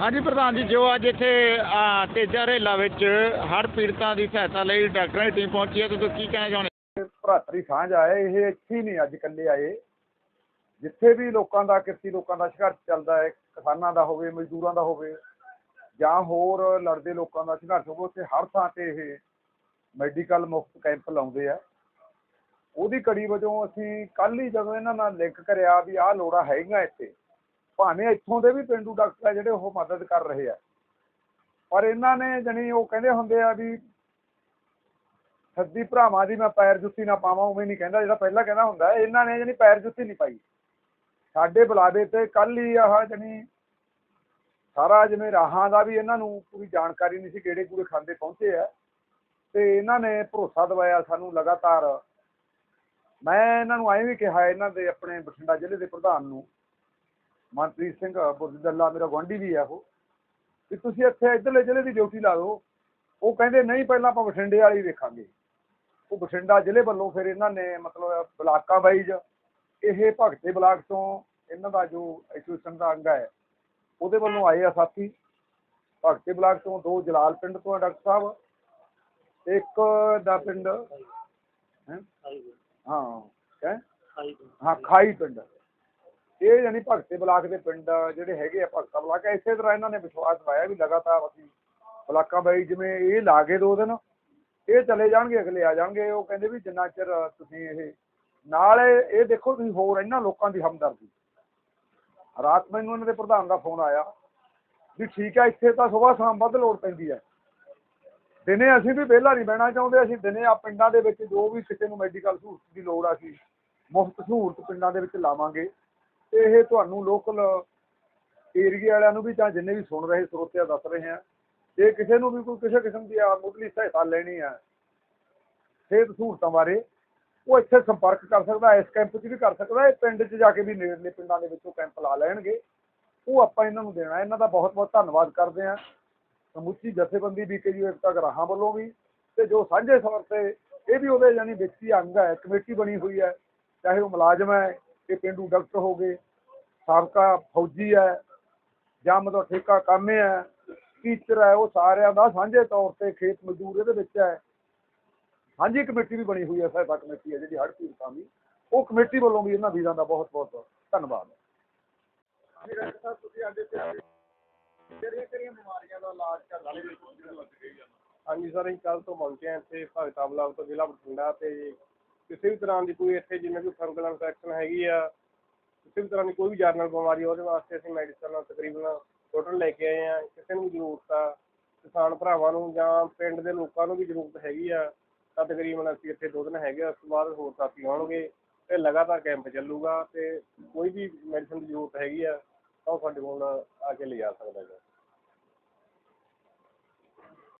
ਹਾਂਜੀ ਪ੍ਰਧਾਨ ਜੀ, ਜੋ ਅੱਜ ਇੱਥੇ ਤੇਜਾ ਰੇਲਾ ਵਿੱਚ ਹੜ੍ਹ ਪੀੜਤਾਂ ਦੀ ਸਹਾਇਤਾ ਲਈ ਡਾਕਟਰਾਂ ਦੀ ਟੀਮ ਪਹੁੰਚੀ ਹੈ ਤੁਸੀਂ ਕੀ ਕਹਿਣਾ ਚਾਹੁੰਦੇ ਭਰਾਤਰੀ ਸਾਂਝ ਆਏ, ਇਹ ਇੱਥੇ ਨਹੀਂ ਅੱਜ ਇਕੱਲੇ ਆਏ। ਜਿੱਥੇ ਵੀ ਲੋਕਾਂ ਦਾ ਕਿਰਤੀ ਲੋਕਾਂ ਦਾ ਸੰਘਰਸ਼ ਚੱਲਦਾ ਹੈ, ਕਿਸਾਨਾਂ ਦਾ ਹੋਵੇ, ਮਜ਼ਦੂਰਾਂ ਦਾ ਹੋਵੇ, ਜਾਂ ਹੋਰ ਲੜਦੇ ਲੋਕਾਂ ਦਾ ਸੰਘਰਸ਼ ਹੋਵੇ, ਉੱਥੇ ਹਰ ਥਾਂ ਤੇ ਇਹ ਮੈਡੀਕਲ ਮੁਫਤ ਕੈਂਪ ਲਾਉਂਦੇ ਆ। ਉਹਦੀ ਕੜੀ ਵਜੋਂ ਅਸੀਂ ਕੱਲ ਹੀ ਜਦੋਂ ਇਹਨਾਂ ਨਾਲ ਲਿੰਕ ਕਰਿਆ ਵੀ ਆਹ ਲੋੜਾਂ ਹੈਗੀਆਂ ਇੱਥੇ ਭਾਵੇਂ ਇੱਥੋਂ ਦੇ ਵੀ ਪਿੰਡੂ ਡਾਕਟਰ ਆ ਜਿਹੜੇ ਉਹ ਮਦਦ ਕਰ ਰਹੇ ਆ। ਪਰ ਇਹਨਾਂ ਨੇ ਜਣੀ ਉਹ ਕਹਿੰਦੇ ਹੁੰਦੇ ਆ ਵੀ ਸੱਦੀ ਭਰਾਵਾਂ ਦੀ ਮੈਂ ਪੈਰ ਜੁੱਤੀ ਨਾ ਪਾਵਾਂ, ਉਵੇਂ ਨਹੀਂ ਕਹਿੰਦਾ। ਜਿਹੜਾ ਪਹਿਲਾਂ ਕਹਿੰਦਾ ਹੁੰਦਾ, ਇਹਨਾਂ ਨੇ ਜਣੀ ਪੈਰ ਜੁੱਤੀ ਨਹੀਂ ਪਾਈ। ਸਾਡੇ ਬੁਲਾਵੇ ਤੇ ਕੱਲ ਹੀ ਆਹ ਜਣੀ ਸਾਰਾ ਜਿਵੇਂ ਰਾਹਾਂ ਦਾ ਵੀ ਇਹਨਾਂ ਨੂੰ ਪੂਰੀ ਜਾਣਕਾਰੀ ਨਹੀਂ ਸੀ ਕਿਹੜੇ ਕੂੜੇ ਖਾਂਦੇ ਪਹੁੰਚੇ ਆ। ਤੇ ਇਹਨਾਂ ਨੇ ਭਰੋਸਾ ਦਿਵਾਇਆ ਸਾਨੂੰ ਲਗਾਤਾਰ। ਮੈਂ ਇਹਨਾਂ ਨੂੰ ਐਂ ਵੀ ਕਿਹਾ, ਇਹਨਾਂ ਦੇ ਆਪਣੇ ਬਠਿੰਡਾ ਜ਼ਿਲ੍ਹੇ ਦੇ ਪ੍ਰਧਾਨ ਨੂੰ ਮਨਪ੍ਰੀਤ ਸਿੰਘ ਬੁਰਦੱਲਾ ਮੇਰਾ ਗੁਆਂਢੀ ਵੀ ਆ ਉਹ। ਵੀ ਤੁਸੀਂ ਇੱਥੇ ਇੱਧਰਲੇ ਜ਼ਿਲ੍ਹੇ ਦੀ ਡਿਊਟੀ ਲਾ ਦਿਓ। ਉਹ ਕਹਿੰਦੇ ਨਹੀਂ ਪਹਿਲਾਂ ਆਪਾਂ ਬਠਿੰਡੇ ਵਾਲੀ ਵੇਖਾਂਗੇ। ਉਹ ਬਠਿੰਡਾ ਜ਼ਿਲ੍ਹੇ ਵੱਲੋਂ ਫਿਰ ਇਹਨਾਂ ਨੇ ਮਤਲਬ ਬਲਾਕਾਂ ਵਾਈਜ਼ ਇਹ ਭਗਤੇ ਬਲਾਕ ਤੋਂ ਇਹਨਾਂ ਦਾ ਜੋ ਐਸੋਸੀਏਸ਼ਨ ਦਾ ਅੰਗ ਹੈ ਉਹਦੇ ਵੱਲੋਂ ਆਏ ਆ ਸਾਥੀ। ਭਗਤੇ ਬਲਾਕ ਤੋਂ ਦੋ ਜਲਾਲ ਪਿੰਡ ਤੋਂ ਆ ਡਾਕਟਰ ਸਾਹਿਬ। ਇੱਕ ਦਾ ਪਿੰਡ ਹੈਂ? ਹਾਂ ਹੈ? ਹਾਂ ਖਾਈ ਪਿੰਡ। ਇਹ ਯਾਨੀ ਭਗਤੇ ਬਲਾਕ ਦੇ ਪਿੰਡ ਜਿਹੜੇ ਹੈਗੇ ਆ ਭਗਤਾ ਬਲਾਕ, ਇਸੇ ਤਰ੍ਹਾਂ ਇਹਨਾਂ ਨੇ ਵਿਸ਼ਵਾਸ ਪਾਇਆ ਵੀ ਲਗਾਤਾਰ ਅਸੀਂ ਬਲਾਕਾਂ ਬਾਈ, ਜਿਵੇਂ ਇਹ ਲਾਗੇ ਦੋ ਦਿਨ, ਇਹ ਚਲੇ ਜਾਣਗੇ, ਅਗਲੇ ਆ ਜਾਣਗੇ, ਉਹ ਕਹਿੰਦੇ ਵੀ ਜਿੰਨਾ ਚਿਰ ਤੁਸੀਂ ਇਹ ਨਾਲ ਇਹ ਦੇਖੋ ਤੁਸੀਂ ਹੋਰ ਇਹਨਾਂ ਲੋਕਾਂ ਦੀ ਹਮਦਰਦੀ। ਰਾਤ ਮੈਨੂੰ ਇਹਨਾਂ ਦੇ ਪ੍ਰਧਾਨ ਦਾ ਫੋਨ ਆਇਆ ਵੀ ਠੀਕ ਹੈ ਇੱਥੇ ਤਾਂ ਸਵੇਰ ਸ਼ਾਮ ਵੱਧ ਲੋੜ ਪੈਂਦੀ ਹੈ ਦਿਨੇ ਅਸੀਂ ਵੀ ਵਿਹਲਾ ਨਹੀਂ ਬਹਿਣਾ ਚਾਹੁੰਦੇ, ਅਸੀਂ ਦਿਨੇ ਆ ਪਿੰਡਾਂ ਦੇ ਵਿੱਚ ਜੋ ਵੀ ਕਿਸੇ ਨੂੰ ਮੈਡੀਕਲ ਸਹੂਲਤ ਦੀ ਲੋੜ ਆ, ਅਸੀਂ ਮੁਫਤ ਸਹੂਲਤ ਪਿੰਡਾਂ ਦੇ ਵਿੱਚ ਲਾਵਾਂਗੇ। ਤੇ ਇਹ ਤੁਹਾਨੂੰ ਲੋਕਲ ਏਰੀਆ ਵਾਲਿਆਂ ਨੂੰ ਵੀ ਜਾਂ ਜਿੰਨੇ ਵੀ ਸੁਣ ਰਹੇ ਸਰੋਤਿਆ ਦੱਸ ਰਹੇ ਆ, ਜੇ ਕਿਸੇ ਨੂੰ ਵੀ ਕੋਈ ਕਿਸੇ ਕਿਸਮ ਦੀ ਆ ਮੁੱਢਲੀ ਸਹਾਇਤਾ ਲੈਣੀ ਆ, ਸਿਹਤ ਸਹੂਲਤਾਂ ਬਾਰੇ, ਉਹ ਇੱਥੇ ਸੰਪਰਕ ਕਰ ਸਕਦਾ, ਇਸ ਕੈਂਪ 'ਚ ਵੀ ਕਰ ਸਕਦਾ, ਇਹ ਪਿੰਡ 'ਚ ਜਾ ਕੇ ਵੀ ਨੇੜਲੇ ਪਿੰਡਾਂ ਦੇ ਵਿੱਚ ਉਹ ਕੈਂਪ ਲਾ ਲੈਣਗੇ। ਉਹ ਆਪਾਂ ਇਹਨਾਂ ਨੂੰ ਦੇਣਾ, ਇਹਨਾਂ ਦਾ ਬਹੁਤ ਬਹੁਤ ਧੰਨਵਾਦ ਕਰਦੇ ਆ। ਸਮੁੱਚੀ ਜਥੇਬੰਦੀ ਬੀਕੇਯੂ ਏਕਤਾ ਗਰਾਹਾਂ ਵੱਲੋਂ ਵੀ, ਤੇ ਜੋ ਸਾਂਝੇ ਤੌਰ ਤੇ ਇਹ ਵੀ ਉਹਦੇ ਯਾਨੀ ਵਿਅਕਤੀ ਅੰਗ ਹੈ ਕਮੇਟੀ ਬਣੀ ਹੋਈ ਹੈ ਚਾਹੇ ਉਹ ਮੁਲਾਜ਼ਮ ਹੈ ਇਹ ਪਿੰਡੂ ਡਾਕਟਰ ਹੋ ਗਏ ਸਾਬਕਾ ਫੌਜੀ ਹੈ ਜਾਂ ਮਤਲਬ ਠੇਕਾ ਕਾਮੇ ਹੈ ਟੀਚਰ ਹੈ ਉਹ ਸਾਰਿਆਂ ਦਾ ਸਾਂਝੇ ਤੌਰ ਤੇ ਖੇਤ ਮਜ਼ਦੂਰ ਇਹਦੇ ਵਿੱਚ ਹੈ। ਸਾਂਝੀ ਕਮੇਟੀ ਵੀ ਬਣੀ ਹੋਈ ਹੈ ਸਹਾਇਤਾ ਕਮੇਟੀ ਹੈ ਜਿਹੜੀ ਹੜ੍ਹ ਪੀੜਤਾਂ ਦੀ ਉਹ ਕਮੇਟੀ ਵੱਲੋਂ ਵੀ ਇਹਨਾਂ ਵੀਰਾਂ ਦਾ ਬਹੁਤ ਬਹੁਤ ਧੰਨਵਾਦ। ਹਾਂਜੀ ਸਰ ਅਸੀਂ ਕੱਲ ਤੋਂ ਪਹੁੰਚੇ ਹਾਂ ਇੱਥੇ ਭਗਤਾ ਬਲਾਕ ਤੋਂ ਜ਼ਿਲ੍ਹਾ ਬਠਿੰਡਾ ਤੇ ਕਿਸੇ ਵੀ ਤਰ੍ਹਾਂ ਦੀ ਕੋਈ ਇੱਥੇ ਜਿਵੇਂ ਕੋਈ ਫੰਗਲ ਇਨਫੈਕਸ਼ਨ ਹੈਗੀ ਆ ਕਿਸੇ ਵੀ ਤਰ੍ਹਾਂ ਦੀ ਕੋਈ ਵੀ ਜਰਨਲ ਬਿਮਾਰੀ ਆ, ਉਹਦੇ ਵਾਸਤੇ ਅਸੀਂ ਮੈਡੀਸਨ ਤਕਰੀਬਨ ਟੋਟਲ ਲੈ ਕੇ ਆਏ ਆ। ਕਿਸੇ ਨੂੰ ਵੀ ਜ਼ਰੂਰਤ ਆ ਕਿਸਾਨ ਭਰਾਵਾਂ ਨੂੰ ਜਾਂ ਪਿੰਡ ਦੇ ਲੋਕਾਂ ਨੂੰ ਵੀ ਜ਼ਰੂਰਤ ਹੈਗੀ ਆ ਤਾਂ ਤਕਰੀਬਨ ਅਸੀਂ ਇੱਥੇ ਦੋ ਦਿਨ ਹੈਗੇ ਆ ਉਸ ਤੋਂ ਬਾਅਦ ਹੋਰ ਸਾਥੀ ਆਉਣਗੇ ਤੇ ਲਗਾਤਾਰ ਕੈਂਪ ਚੱਲੂਗਾ ਤੇ ਕੋਈ ਵੀ ਮੈਡੀਸਨ ਦੀ ਜ਼ਰੂਰਤ ਹੈਗੀ ਆ ਤਾਂ ਉਹ ਸਾਡੇ ਕੋਲ ਆ ਕੇ ਲਿਜਾ ਸਕਦਾ ਹੈ